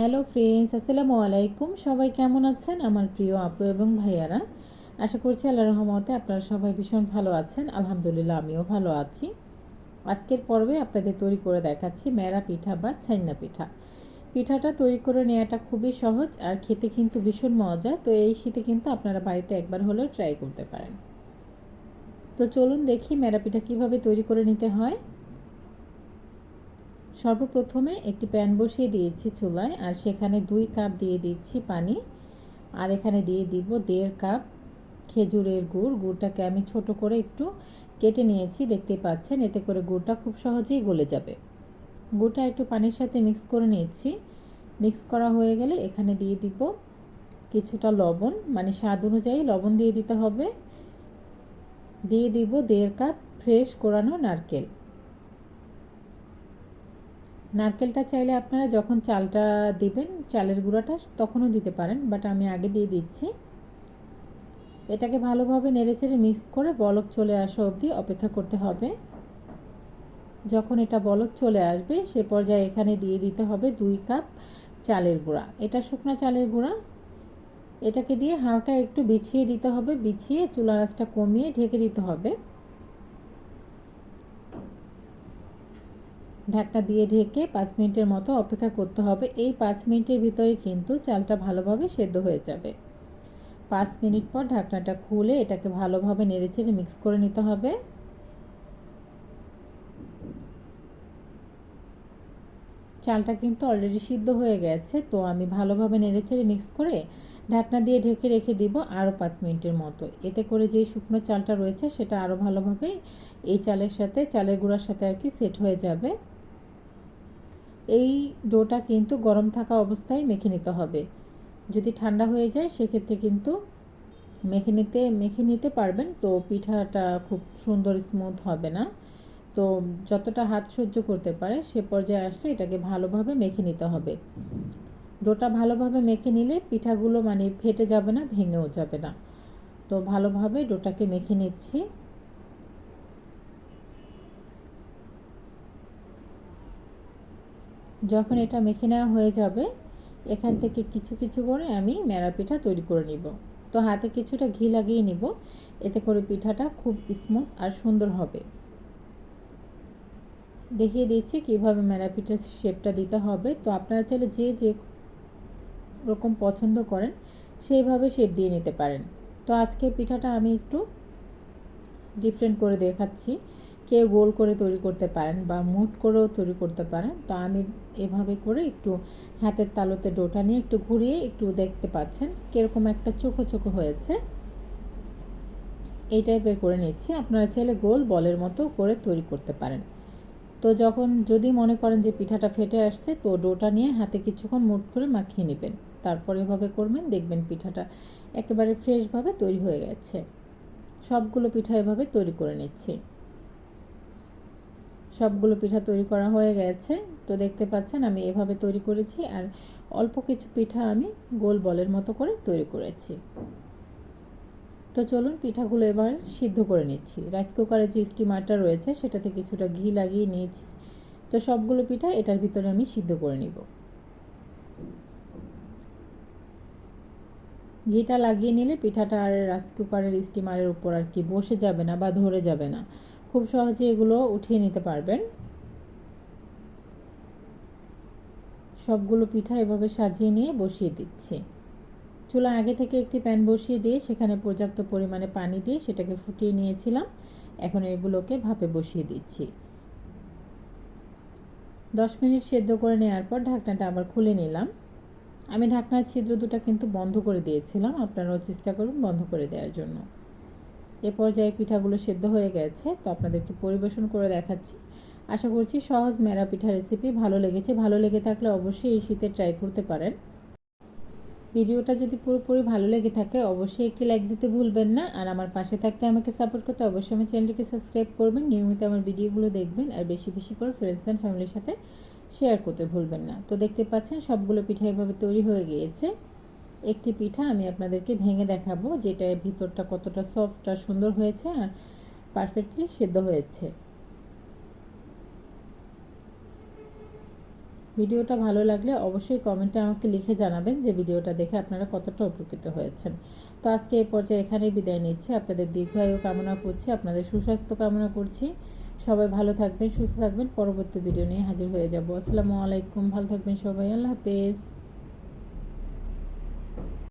Hello friends, আসসালামু আলাইকুম। সবাই কেমন আছেন? আমার প্রিয় আপু এবং ভাইয়ারা, আশা করছি আল্লাহ রহমতে আপনারা সবাই ভীষণ ভালো আছেন। আলহামদুলিল্লাহ, আমিও ভালো আছি। আজকের পর্বে আপনাদের তৈরি করে দেখাচ্ছি মেরা পিঠা বা ছাইনা পিঠা। পিঠাটা তৈরি করে নেওয়াটা খুবই সহজ আর খেতে কিন্তু ভীষণ মজা। তো এই শীতে কিন্তু আপনারা বাড়িতে একবার হলেও ট্রাই করতে পারেন। তো চলুন দেখি মেরা পিঠা কীভাবে তৈরি করে নিতে হয়। সর্বপ্রথমে একটি প্যান বসিয়ে দিয়েছি চুলায়, আর সেখানে দুই কাপ দিয়ে দিচ্ছি পানি, আর এখানে দিয়ে দিব দেড় কাপ খেজুরের গুড়। গুড়টাকে আমি ছোট করে একটু কেটে নিয়েছি, দেখতে পাচ্ছেন? এতে করে গুড়টা খুব সহজেই গলে যাবে। গুড়টা একটু পানির সাথে মিক্স করে নিয়েছি মিক্স করা হয়ে গেলে এখানে দিয়ে দিব কিছুটা লবণ মানে স্বাদ অনুযায়ী লবণ দিয়ে দিতে হবে। দিয়ে দিব দেড় কাপ ফ্রেশ কোরানো নারকেল। নারকেলটা চাইলে আপনারা যখন চালটা দিবেন, চালের গুঁড়াটা তখনও দিতে পারেন বাট আমি আগে দিয়ে দিচ্ছি। এটাকে ভালোভাবে নেড়েচেড়ে মিক্স করে বলক চলে আসা অবধি অপেক্ষা করতে হবে। যখন এটা বলক চলে আসবে, সে পর্যায়ে এখানে দিয়ে দিতে হবে দুই কাপ চালের গুঁড়া। এটা শুকনো চালের গুঁড়া। এটাকে দিয়ে হালকা একটু বিছিয়ে দিতে হবে, বিছিয়ে চুলা রাসটা কমিয়ে ঢেকে দিতে হবে। ঢাকনা দিয়ে ঢেকে পাঁচ মিনিটের মতো অপেক্ষা করতে হবে। এই পাঁচ মিনিটের ভিতরে কিন্তু চালটা ভালোভাবে সেদ্ধ হয়ে যাবে। পাঁচ মিনিট পর ঢাকনাটা খুলে এটাকে ভালোভাবে নেড়েচেড়ে মিক্স করে নিতে হবে। চালটা কিন্তু অলরেডি সিদ্ধ হয়ে গেছে, তো আমি ভালোভাবে নেড়েচেড়ে মিক্স করে ঢাকনা দিয়ে ঢেকে রেখে দিব আরও পাঁচ মিনিটের মতো। এতে করে যে শুকনো চালটা রয়েছে সেটা আরও ভালোভাবে এই চালের সাথে, চালের গুঁড়ার সাথে আর কি সেট হয়ে যাবে। এই ডোটা কিন্তু গরম থাকা অবস্থায় মেখে নিতে হবে। যদি ঠান্ডা হয়ে যায়, সেক্ষেত্রে কিন্তু মেখে নিতে মেখে নিতে পারবেন। তো পিঠাটা খুব সুন্দর স্মুথ হবে না। তো যতটা হাত সহ্য করতে পারে, সে পর্যায়ে আসলে এটাকে ভালোভাবে মেখে নিতে হবে। ডোটা ভালোভাবে মেখে নিলে পিঠাগুলো মানে ফেটে যাবে না, ভেঙেও যাবে না। তো ভালোভাবে ডোটাকে মেখে নিচ্ছি। যখন এটা মেখে নেওয়া হয়ে যাবে, এখান থেকে কিছু কিছু করে আমি মেরা পিঠা তৈরি করে নিব। তো হাতে কিছুটা ঘি লাগিয়ে নিব। এতে করে পিঠাটা খুব স্মুথ আর সুন্দর হবে। দেখিয়ে দিচ্ছি কীভাবে মেরা পিঠার শেপটা দিতে হবে। তো আপনারা চাইলে যে যে রকম পছন্দ করেন, সেইভাবে শেপ দিয়ে নিতে পারেন। তো আজকে পিঠাটা আমি একটু ডিফারেন্ট করে দেখাচ্ছি। কেউ গোল করে তৈরি করতে পারেন বা মুট করেও তৈরি করতে পারেন, তো আমি এভাবে করে একটু হাতের তালুতে ডোটা নিয়ে একটু ঘুরিয়ে একটু দেখতে পাচ্ছেন কীরকম একটা চোখো চোখো হয়েছে। এই টাইপের করে নিচ্ছি। আপনারা চাইলে গোল বলের মতো করে তৈরি করতে পারেন। তো যখন যদি মনে করেন যে পিঠাটা ফেটে আসছে, তো ডোটা নিয়ে হাতে কিছুক্ষণ মুট করে মাখিয়ে নেবেন। তারপর এভাবে করবেন, দেখবেন পিঠাটা একেবারে ফ্রেশভাবে তৈরি হয়ে গেছে। সবগুলো পিঠা এভাবে তৈরি করে নিচ্ছি। সবগুলো পিঠা তৈরি করা হয়ে গেছে। তো দেখতে পাচ্ছেন আমি এভাবে তৈরি করেছি আর অল্প কিছু পিঠা আমি গোল বলের মতো করে তৈরি করেছি। তো চলুন পিঠাগুলো এবার সিদ্ধ করে নিচ্ছি। রাইস কুকারের যে স্টিমারটা রয়েছে সেটাতে কিছুটা ঘি লাগিয়ে নিয়েছি। তো সবগুলো পিঠা এটার ভিতরে আমি সিদ্ধ করে নিব। ঘিটা লাগিয়ে নিলে পিঠাটা আর রাইস কুকারের স্টিমারের উপর আর কি বসে যাবে না বা ধরে যাবে না। খুব সহজে এগুলো উঠিয়ে নিতে পারবেন। সবগুলো পিঠা এভাবে সাজিয়ে নিয়ে বসিয়ে দিচ্ছি। চুলা আগে থেকে একটি প্যান বসিয়ে দিয়ে সেখানে পর্যাপ্ত পরিমাণে পানি দিয়ে সেটাকে ফুটিয়ে নিয়েছিলাম। এখন এগুলোকে ভাপে বসিয়ে দিচ্ছি। দশ মিনিট সেদ্ধ করে নেওয়ার পর ঢাকনাটা আবার খুলে নিলাম। আমি ঢাকনার ছিদ্র দুটা কিন্তু বন্ধ করে দিয়েছিলাম। আপনারাও চেষ্টা করুন বন্ধ করে দেওয়ার জন্য। এ পর্যায়ে পিঠাগুলো সেদ্ধ হয়ে গেছে, তো আপনাদেরকে পরিবেশন করে দেখাচ্ছি। আশা করছি সহজ মেরা পিঠা রেসিপি ভালো লেগেছে। ভালো লেগে থাকলে অবশ্যই এই শীতে ট্রাই করতে পারেন। ভিডিওটা যদি পুরোপুরি ভালো লেগে থাকে, অবশ্যই একটি লাইক দিতে ভুলবেন না। আর আমার পাশে থাকতে আমাকে সাপোর্ট করতে অবশ্যই আমার চ্যানেলটিকে সাবস্ক্রাইব করবেন। নিয়মিত আমার ভিডিওগুলো দেখবেন আর বেশি বেশি করে ফ্রেন্ডস অ্যান্ড ফ্যামিলির সাথে শেয়ার করতে ভুলবেন না। তো দেখতে পাচ্ছেন সবগুলো পিঠা এভাবে তৈরি হয়ে গিয়েছে। একটি পিঠা আমি আপনাদেরকে ভেঙে দেখাবো, যেটা ভিতরটা কতটা সফট আর সুন্দর হয়েছে আর পারফেক্টলি সেদ্ধ হয়েছে। ভিডিওটা ভালো লাগলে অবশ্যই কমেন্টে আমাকে লিখে জানাবেন যে ভিডিওটা দেখে আপনারা কতটা উপকৃত হয়েছেন। তো আজকে এই পর্যায়ে এখানেই বিদায় নিচ্ছি। আপনাদের দীর্ঘায়ু কামনা করছি, আপনাদের সুস্বাস্থ্য কামনা করছি। সবাই ভালো থাকবেন, সুস্থ থাকবেন। পরবর্তী ভিডিও নিয়ে হাজির হয়ে যাব। আসসালামু আলাইকুম, ভালো থাকবেন সবাই। আল্লাহ হাফেজ।